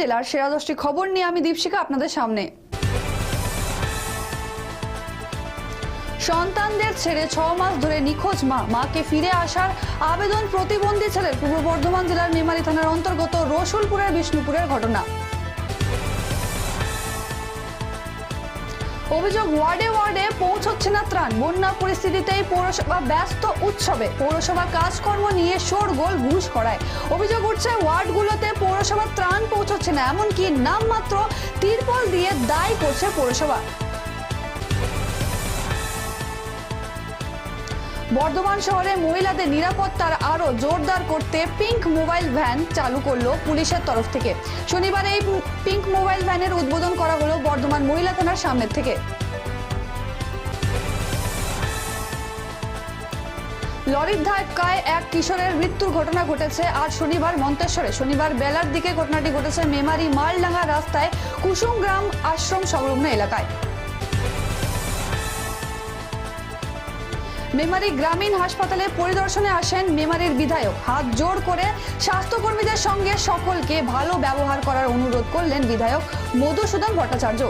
জেলার সেরা দশটি খবর নিয়ে আমি দীপশিকা আপনাদের সামনে। সন্তানদের ছেড়ে ছ মাস ধরে নিখোঁজ মা। মাকে ফিরে আসার আবেদন প্রতিবন্ধী ছেলের পূর্ব বর্ধমান জেলার মেমারি থানার অন্তর্গত রসুলপুরের বিষ্ণুপুরের ঘটনা। অভিযোগ, ওয়ার্ডে ওয়ার্ডে না ত্রাণ, বন্যা পরিস্থিতিতেই পৌরসভা ব্যস্ত উৎসবে। পৌরসভা কাজকর্ম নিয়ে শোরগোল ঘুষ করায় অভিযোগ উঠছে, ওয়ার্ডগুলোতে পৌরসভা ত্রাণ পৌঁছচ্ছে না, এমনকি নামমাত্র তিরপল দিয়ে দায় করছে পৌরসভা। বর্ধমান শহরে মহিলাদের নিরাপত্তার আরও জোরদার করতে পিঙ্ক মোবাইল ভ্যান চালু করল পুলিশের তরফ থেকে। শনিবার এই পিঙ্ক মোবাইল ভ্যানের উদ্বোধন করা হলো বর্ধমান মহিলা থানার সামনের থেকে। লরির ধাক্কায় এক কিশোরের মৃত্যুর ঘটনা ঘটেছে আজ শনিবার মন্তেশ্বরে। শনিবার বেলার দিকে ঘটনাটি ঘটেছে মেমারি মালডাঙ্গা রাস্তায় কুসুম গ্রাম আশ্রম সংলগ্ন এলাকায়। মেমারি গ্রামীণ হাসপাতালে পরিদর্শনে আসেন মেমারির বিধায়ক। হাত জোর করে স্বাস্থ্যকর্মীদের সঙ্গে সকলকে ভালো ব্যবহার করার অনুরোধ করলেন বিধায়ক মধুসূদন ভট্টাচার্য।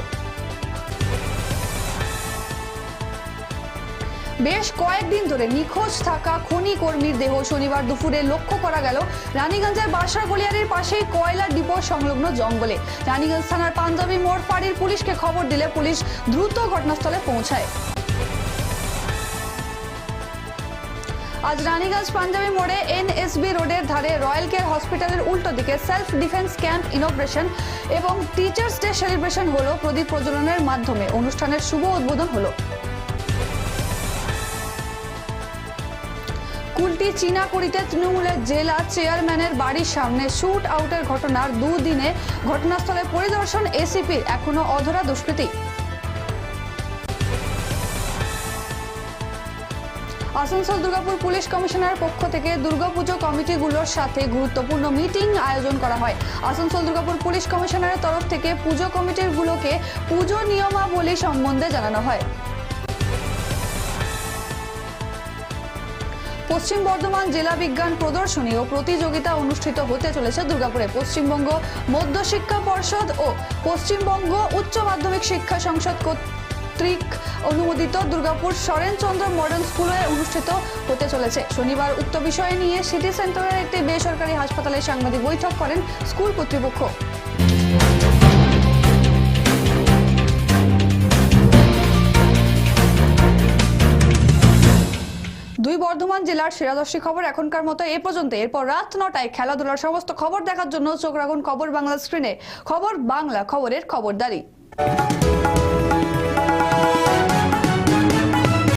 বেশ কয়েকদিন ধরে নিখোঁজ থাকা খনি কর্মীর দেহ শনিবার দুপুরে লক্ষ্য করা গেল রানীগঞ্জের বাসার গলিয়ারির পাশেই কয়লা ডিপো সংলগ্ন জঙ্গলে। রানীগঞ্জ থানার পাঞ্জাবি মোড় ফাঁড়ির পুলিশকে খবর দিলে পুলিশ দ্রুত ঘটনাস্থলে পৌঁছায়। আজ রানীগঞ্জ পাঞ্জাবি মোড়ে এনএসবি রোডের ধারে রয়্যাল কেয়ার হসপিটালের উল্টো দিকে সেলফ ডিফেন্স ক্যাম্প ইনোগ্রেশন এবং টিচার্স ডে সেলিব্রেশন হলো প্রদীপ প্রজ্বলনের মাধ্যমে। অনুষ্ঠানের শুভ উদ্বোধন হলো। কুলটি চীনাকুড়িতে তৃণমূলের জেলা চেয়ারম্যানের বাড়ির সামনে শুট আউটের ঘটনার দুদিনে ঘটনাস্থলে পরিদর্শন এসিপির এখনও অধরা দুষ্কৃতী। আসানসোল দুর্গাপুর পুলিশ কমিশনার পক্ষ থেকে দুর্গাপুজো কমিটিগুলোর সাথে গুরুত্বপূর্ণ মিটিং আয়োজন করা হয়। আসানসোল দুর্গাপুর পুলিশ কমিশনারের তরফ থেকে পুজো কমিটিগুলোকে পুজো নিয়মাবলী সম্বন্ধে জানানো হয়। পশ্চিম বর্ধমান জেলা বিজ্ঞান প্রদর্শনী ও প্রতিযোগিতা অনুষ্ঠিত হতে চলেছে দুর্গাপুরে। পশ্চিমবঙ্গ মধ্য শিক্ষা পর্ষদ ও পশ্চিমবঙ্গ উচ্চ মাধ্যমিক শিক্ষা সংসদ কর্তৃক অনুমোদিত দুর্গাপুর সরেনচন্দ্র মডার্ন স্কুলে অনুষ্ঠিত হতে চলেছে। শনিবার উক্ত বিষয় নিয়ে সিটি সেন্টারের একটি বেসরকারি হাসপাতালে সাংবাদিক বৈঠক করেন স্কুল কর্তৃপক্ষ। দুই বর্ধমান জেলার সেরাদর্শী খবর এখনকার মতো এ পর্যন্ত। এরপর রাত নটায় খেলাধুলার সমস্ত খবর দেখার জন্য চোখ রাখুন খবর বাংলা স্ক্রিনে। খবর বাংলা খবরের খবরদারি।